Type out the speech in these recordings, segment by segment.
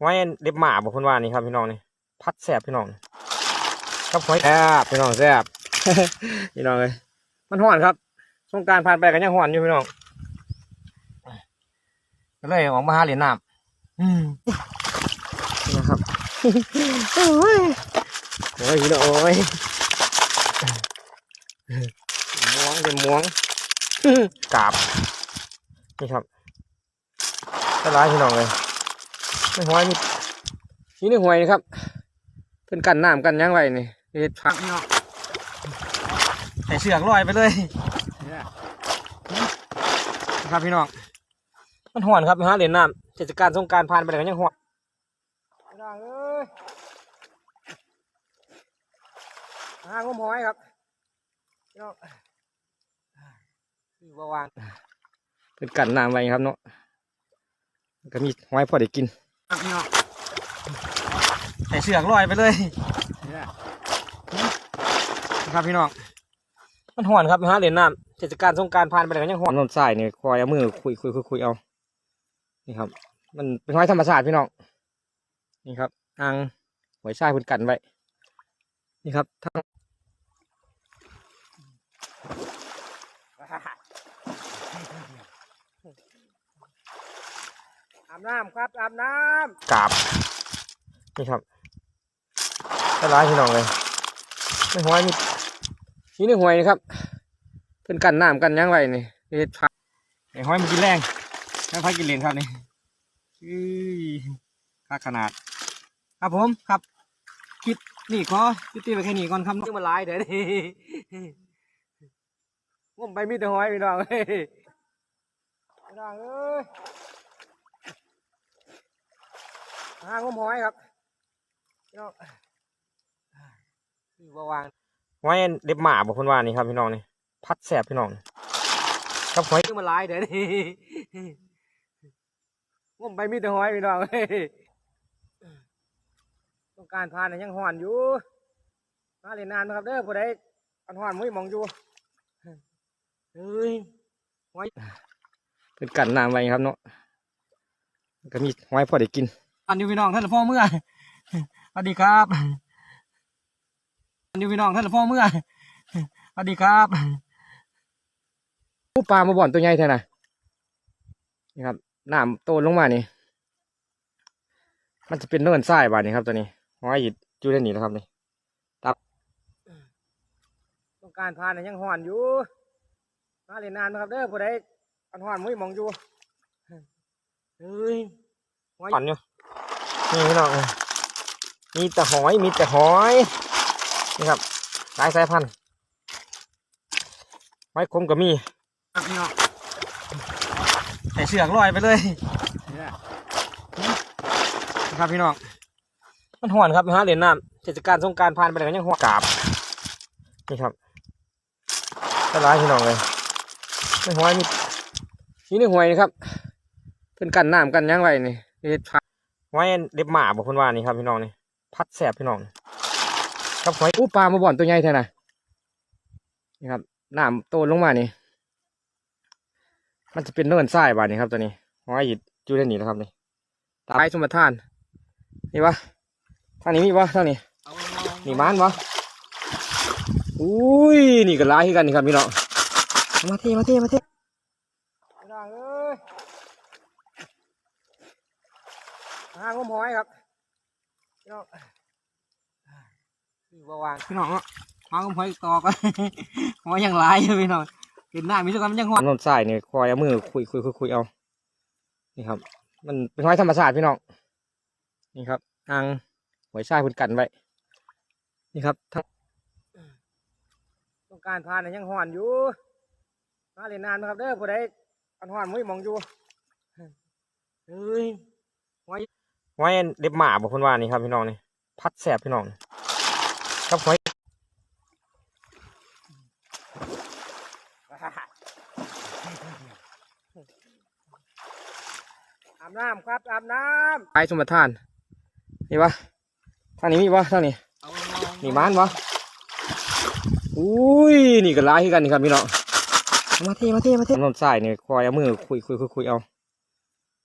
ไว้เล็บหมาบอกคนว่านี่ครับพี่น้องนี่พัดแสบพี่น้องครับหอยแซ่บพี่น้องแซ่บพี่น้องเลยมันห่อนครับสงกรารผ่านไปกันยังห่อนอยู่พี่น้องก็เลยออกมาหาเหรียญน้ำอืมนี่นะครับโอ้ยโอ้ยพี่น้องโอ้ยม้วงเป็นม้วงกราบนี่ครับก็ร้ายพี่น้องเลยไม่ หวยนี่นี่นี่หวยนะครับ เพิ่นกันน้ำกันหยังไว้นี่เฮ็ดพักพี่น้องใส่เสือกลอยไปเลยนะครับพี่น้องมันห่อนครับฮะเหรียญน้ำเทศกาลสงกรารผ่านไปแล้วก็ยังห่อนพี่น้องเอ้ยหางมหอยครับพี่น้องอยู่บวางเป็นกันน้ำไว้ครับเนาะก็มีหอยพอได้กินครับ พี่น้องใส่เสือกลอยไปเลยนะครับพี่น้องมันห่อนครับฮะเหรียญน้ำเทศกาลสงกรารผ่านไปแล้วก็ยังห่อนนนทรายเนี่ยคอยเอามือคุยคุยคุยคุยเอานี่ครับ มันเป็นหอยธรรมชาติพี่น้องนี่ครับอ่างหอยชายเพิ่นกันไว้นี่ครับทั้ง บน้ำครับอาบน้กราบนี่ครับก็ร้ายพี่น้องเลยไม่หวยนี่นี่นี่หวยนะครับเพิ่นกันน้ำกันหยังไว้นี่เฮ็ดพักไอ้หอยมันกินแรงให้พักกินเลนครับนี่อื้อค่าขนาด ครับผมครับคลิปนี่ขอยุติไปแค่นี้ก่อนครับเรื่องมันหลายเดี๋ยวนี้ผมไปมีแต่หอยพี่น้องเฮ้ยำพี่น้องเอ้ย หางมหอยครับพี่น้องอยู่บวางไว้เล็บหมาบอกคนว่านี่ครับพี่น้องนี่พัดแสบพี่น้องครับหอยขึ้นมาหลายเดี๋ยวนี้ผมไปมีแต่หอยพี่น้องเฮ้ยต้องการพานน่ะยังห่อนอยู่มาเล่นนานนะครับเด้อผู้ใดอันห่อนมุ้ยมองอยู่เฮ้ยหอยเป็นกันน้ำไว้ครับเนาะก็มีหอยพอได้กิน อันนี้พี่น้องท่านพ่อเมื่อสวัสดีครับอันนี้พี่น้องท่านพ่อเมื่อสวัสดีครับผู้ปลามาบ่อนตัวใหญ่แท้น่ะนี่ครับน้ำโตลงมานี่ มันจะเป็นเนินทรายบาดนี้ครับตัวนี้หอยหยิดอยู่ในนี้นะครับนี่ต้องการพานน่ะยังห่อนอยู่มาเล่นนานนะครับเด้อผู้ใดอันห่อนมุ้ยมองอยู่เฮ้ยหอยหอนอยู่ นี่พี่น้องเอ้ยมีแต่หอยมีแต่หอยนี่ครับหลายสายพันธุ์หอยคมก็มีครับพี่น้องใส่เสือกลอยไปเลยนะครับพี่น้องมันห่อนครับฮะเหรียญน้ำเทศกาลสงกรารผ่านไปแล้วก็ยังห่อนกราบนี่ครับก็ร้ายพี่น้องเลยไม่หอยมีนี่นี่หวยนะครับเพิ่นกันน้ำกันหยังไว้นี่เฮ็ดพั ไว้เล็บหมาบอกคนว่านี่ครับพี่น้องนี่พัดแสบพี่น้องครับหอยอู้ปลามาบ่อนตัวใหญ่แท้น่ะนี่ครับหน้ำโตลงมานี่ มันจะเป็นเนินทรายบาดนี้ครับตัวนี้หอยหยิดอยู่ในนี้นะครับนี่ตายสมบัติทานนี่วะท่างนี้มีวะท่างนี้นี่มานวะอุ้ยนี่ก็ร้ายกันนี่ครับพี่น้องมาเทมาเทมาเท พี่น้องเอ้ยหางมห อยครับพี่น้องอยู่บวางพี่น้องเนาะมาก็พอยต่อกันหอยยังหลายอยู่พี่น้องเห็นหน้ามีสักคำยังหอยนนทรายเนี่ยคอยเอามือคุยคุยคุยคุยเอานี่ครับ มันเป็นหอยธรรมชาติพี่น้องนี่ครับอ่างหอยชายเพิ่นกันไว้นี่ครับทั้งต้องการพานน่ะยังห่อนอยู่มาเล่นนานนะครับเด้อผู้ใดอันห่อนมุ้ยมองอยู่เฮ้ยหอย หอยเล็บหมาบอกคนว่านี่ครับพี่น้องนี่พัดแสบพี่น้องครับหอยอาบน้ำครับอาบน้ไอ้สมบัติทานนี่วะทางนี้มีวะทางนี้ำนี่มานวะอุ้ยนี่ก็ร้ายคือกันนี่ครับพี่น้องมาเทมาเทมาเทนนทรายเนี่ยคอยเอามือคุยคุยคุยคุยเอา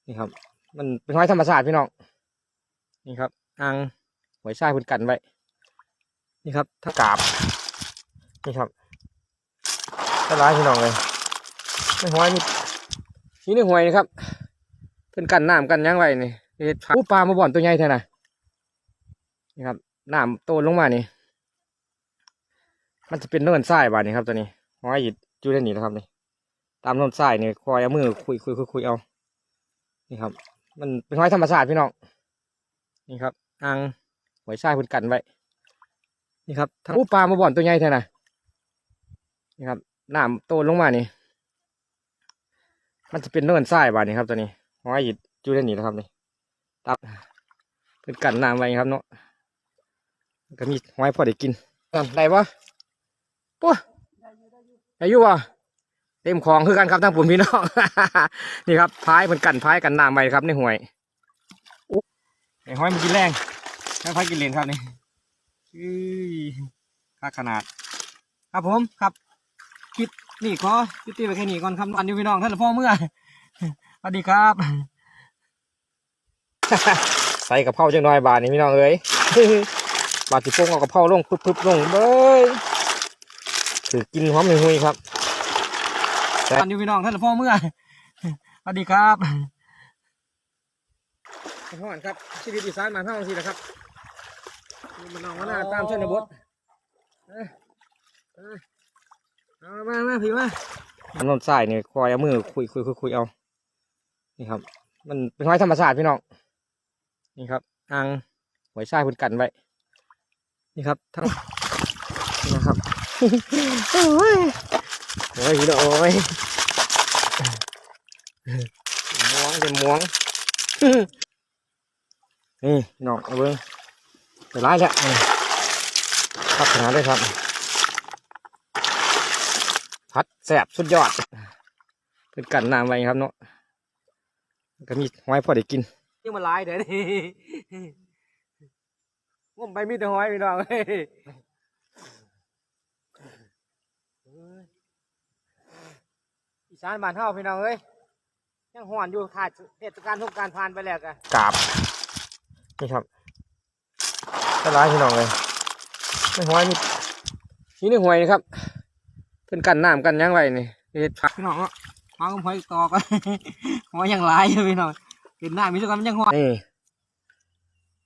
นี่ครับ มันเป็นหอยธรรมชาติพี่น้อง นี่ครับอ่างหวยทรายพิ่นกันไว้นี่ครับถ้ากาบนี่ครับถ้าร้ายพี่น้องเลยไม่หอยนี่นี่ในหวยนะครับเพิ่นกันน้ำกันหยังไว้นี่เฮ็ดผู้ปลามาบ่อนตัวใหญ่แท้น่ะนี่ครับน้ำโตลงมานี่มันจะเป็นเนินทรายบาดนี้ครับตัวนี้หอยอยู่ในนี้นะครับนี่ตามเนินทรายนี่คอยเอามือคุยคุยคุยคุยเอานี่ครับ มันเป็นหอยธรรมชาติพี่น้อง นี่ครับอ่างหวยทรายเพิ่นกันไว้นี่ครับทั้งผู้ปลามาบ่อนตัวใหญ่แท้น่ะนี่ครับน้ำโตนลงมานี่ มันจะเป็นเนินทรายบาดนี้ครับตัวนี้ห้อยอยู่ในนี้นะครับนี่ตามเพิ่นกันน้ำไว้ครับเนาะก็มีห้อยพอได้กินนั่นได้ปะปุ๊อายุวะเต็มของคือกันครับทั้งปุ่นพี่น้อง นี่ครับพายเพิ่นกันพายกันน้ำไว้ครับในห่วยอุ๊ ไอ้ห้อยมันกินแรงให้พายกินเลนครับนี่อื้อค่าขนาด ครับผมครับคลิปนี่ขอยุติไปแค่นี้ก่อนครับอันยูพี่น้องท่านพ่อเมื่อสวัสดีครับใส่กระเพราจังน้อยบาทนี่พี่น้องเอ้ยบาดสิโป่งเอากระเพราลงปึ๊บปึ๊บลงเบ้ยถือกินหอมหุยครับอันอยู่พี่น้องท่านพ่อเมื่อสวัสดีครับ พ่อนครับ ชีวิตอีสานมานเท่าสินะครับมันน้องมาหน้าตามชนบทเอ้ยเอ้ยเอามามาพี่มาอันนนทรายนี่คอยเอามือคุยคุยคุยคุยเอา นี่ครับ มันเป็นห้อยธรรมชาติพี่น้อง นี่ครับอ่างหวยทรายเพิ่นกันไว้ นี่ครับทั้งนี่นะครับโอ้ยโอ้ยพี่น้องโอ้ยม้วงเป็นม้วง นี่พี่น้องเอาเบิ้งไปร้ายแล้วนี่ครับขนาดเลยครับ พัดแสบสุดยอด เป็นกันน้ำไว้ครับเนาะก็มีหอยพอได้กินยังมาลายเดี๋ยวนี้งมไปมีแต่หอยพี่น้องเฮ้ยอีสานบ้านเฮาพี่น้องเอ้ยยังห่อนอยู่ขาดเทศกาลสงกรารผ่านไปแล้วกันกราบ นี่ครับก็ร้ายพี่น้องเลยไม่หอยมีนี่ในหวยนะครับ เพิ่นกันน้ำกันหยังไว้นี่เฮ็ดผักพี่น้องเนาะมากับหอยตอกันหอยยังหลายอยู่พี่น้องเห็นหน้ามีสักคำมันยังหอยนี่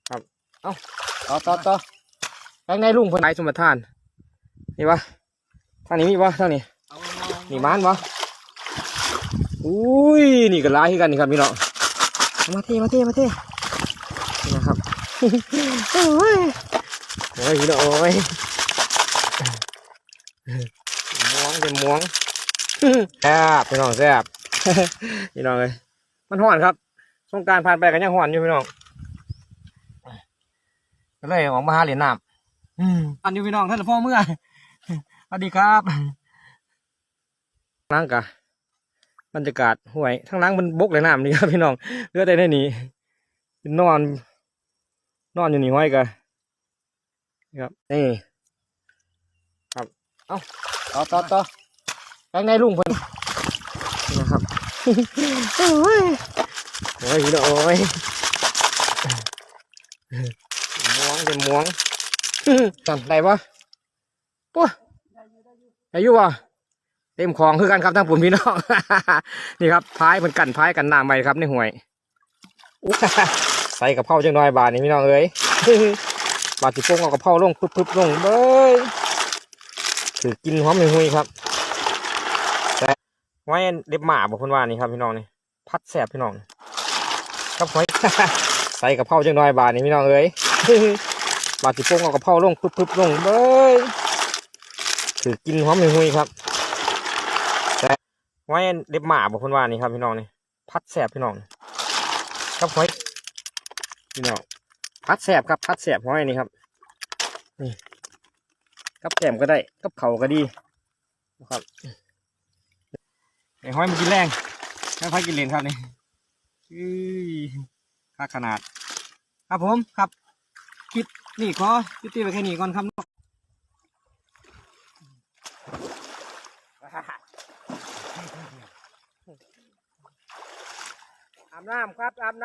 ครับเอ้าต่อต่อต่อแบงในลุงเพิ่นไหนสมทานนี่วะทางนี้มีวะทางนี้นี่มันวะอุ้ยนี่ก็ร้ายคือกันนี่ครับพี่น้องมาเทมาเทมาเท นี่นะครับโอ้ยโอ้ยพี่น้องโอ้ยม้วงเป็นม้วงแซ่บพี่น้องแซ่บพี่น้องเลยมันห่อนครับสงกรารผ่านไปกันยังห่อนอยู่พี่น้องก็เลยออกมาหาเหรียญน้ำอืมอันนี้พี่น้องท่านพ่อเมื่อสวัสดีครับนั่งกะบรรยากาศห่วยทั้งหล้างมันบกเลยน้ำนี่ครับพี่น้องเลือดได้ในนี้นอน นอนอยู่นี่ห้อยกะนี่ครับนี่ครับเอ้าต่อต่อต่อแบงในลุงเพิ่นนะครับโอ้ยโอ้ยโอ้ยม้วงเป็นม้วงจันได้ปะปุ๊บอายุวะเต็มของคือกันครับทั้งปุ่นพี่น้อง นี่ครับพายเพิ่นกันพายกันน้ำไปครับในห่วยอุ๊ย ใส่กระเพราจังน้อยบาทนี่พี่น้องเอ้ยบาดสิโป่งเอากระเพราลงปึ๊บปึ๊บลงเบ้ยถือกินหอมหุยๆครับแต่ไว้เล็บหมาบอกคนว่านี่ครับพี่น้องนี่พัดแสบพี่น้องครับหอยใส่กระเพราจังน้อยบาทนี่พี่น้องเอ้ยบาดสิโป่งเอากระเพราลงปึ๊บปึ๊บลงเบ้ยถือกินหอมหุยๆครับแต่ไว้เล็บหมาบอกคนว่านี่ครับพี่น้องนี่พัดแสบพี่น้องครับหอย พี่น้องพัดแสบครับพัดแสบห้อยนี่ครับนี่กับแกมก็ได้กับเข่าก็ดีนะครับไอ้หอยมันกินแรงไม่ค่อยกินเลนครับนี่อื้อค่าขนาด ครับผมครับคลิปนี่ขอยุติไปแค่นี้ก่อนครับอาบน้ำครับอาบน้ำ